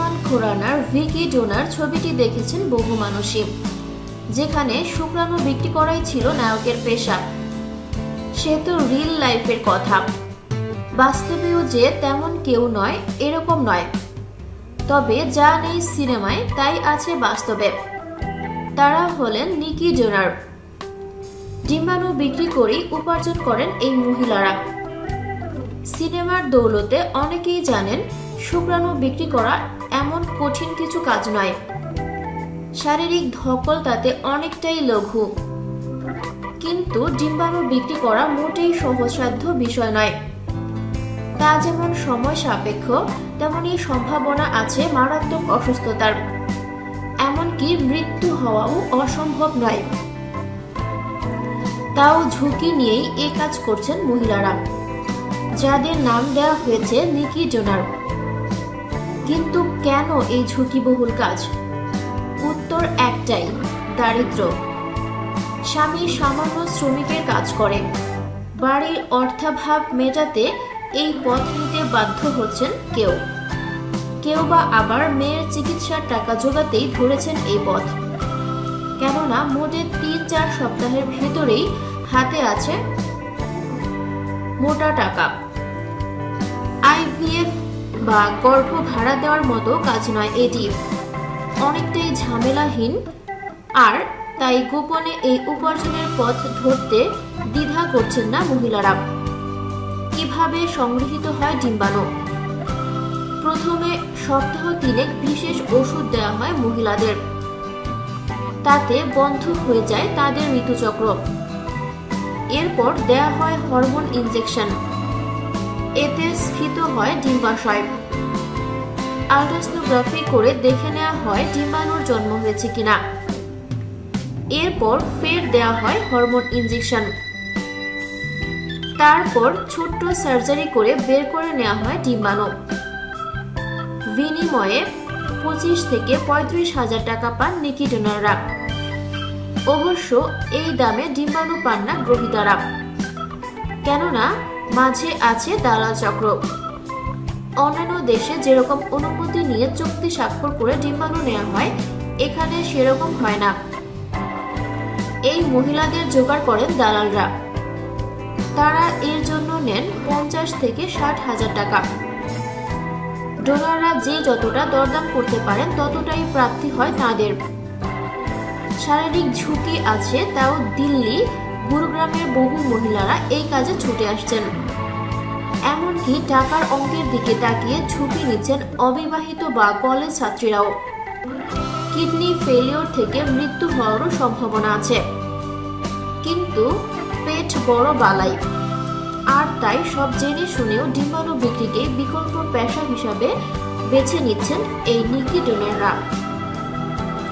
Salman খুরানার Vicky donor ছবিটি দেখেছেন বহু মানুষই, যেখানে শুক্রাণু বিক্রি করাই ছিল নায়কের পেশা। সে তো রিল লাইফের কথা। বাস্তবেও যে তেমন কেউ নয়, এরকম নয়। তবে যা নেই সিনেমায়, তাই আছে বাস্তবে। তারা হলেন নিকি জোনার ডিম্বাণু বিক্রি করেই উপার্জন করেন এই মহিলারা। সিনেমার দৌলতে অনেকেই জানেন, শুক্রাণু বিক্রি করা এমন কঠিন কিছু কাজ নয়। শারীরিক ধকল তাতে অনেকটাই লঘু। কিন্তু ডিম্বাণু বিক্রি করা মোটেই সহজসাধ্য বিষয় নয়। তা যেমন সময় সাপেক্ষ, তেমনই সম্ভাবনা আছে মারাত্মক অসুস্থতার। এমনকি মৃত্যু হওয়াও অসম্ভব নয়। তাও ঝুঁকি নিয়েই এ কাজ করছেন মহিলারা। যাদের নাম দেওয়া হয়েছে নিকি জোনার। কিন্তু কেন এই ঝুঁকিবহুল কাজ? উত্তর একটাই দারিদ্র স্বামী সামান্য শ্রমিকের কাজ করে বাড়ির অর্থাভাব মেটাতে এই পথ নিতে বাধ্য হচ্ছেন কেউ। কেউ বা আবার মেয়ের চিকিৎসার টাকা জোগাতেই ধরেছেন এই পথ। কেননা মোটে তিন চার সপ্তাহের ভেতরেই হাতে আছে মোটা টাকা। আইভিএফ বা গর্ভ ভাড়া দেওয়ার মতো কাজ নয় এটি। অনেকটাই ঝামেলাহীন। আর তাই গোপনে এই উপার্জনের পথ ধরতে দ্বিধা করছেন না মহিলারা। কীভাবে সংগৃহীত হয় ডিম্বাণু? প্রথমে সপ্তাহ তিনেক বিশেষ ওষুধ দেওয়া হয় মহিলাদের। তাতে বন্ধ হয়ে যায় তাদের ঋতুচক্র এরপর দেয়া হয় হরমোন ইনজেকশন। এতে স্ফীত হয় ডিম্বাশয় আলট্রাসোনোগ্রাফি করে দেখে নেওয়া হয় ডিম্বাণুর জন্ম হয়েছে কিনা। এরপর ফের দেওয়া হয় হরমোন ইঞ্জেকশন তারপর ছোট্ট সার্জারি করে বের করে নেওয়া হয় ডিম্বাণু। বিনিময়ে পঁচিশ থেকে পঁয়ত্রিশ হাজার টাকা পান নিকি ডোনাররা। অবশ্য এই দামে ডিম্বাণু পান না গ্রহিতারা। কেননা মাঝে আছে দালাল চক্র। অন্যান্য দেশে যেরকম অনুমতি নিয়ে চুক্তি স্বাক্ষর করে ডিম্বাণু নেওয়া হয়, এখানে সেরকম হয় না। এই মহিলাদের জোগাড় করেন দালালরা। তারা এর জন্য নেন পঞ্চাশ থেকে ষাট হাজার টাকা। ডোনাররা যে যতটা দরদাম করতে পারেন, ততটাই প্রাপ্তি হয় তাদের। শারীরিক ঝুঁকি আছে, তাও দিল্লি গুরুগ্রামের বহু মহিলারা এই কাজে ছুটে আসছেন। এমনকি টাকার অঙ্কের দিকে তাকিয়ে ঝুঁকি নিচ্ছেন অবিবাহিত বা কলেজ ছাত্রীরাও। কিডনি ফেলিওর থেকে মৃত্যু হওয়ারও সম্ভাবনা আছে। কিন্তু পেট বড় বালাই। আর তাই সব জেনে শুনেও ডিম্বাণু বিক্রিকে বিকল্প পেশা হিসাবে বেছে নিচ্ছেন এই নিকি ডোনাররা।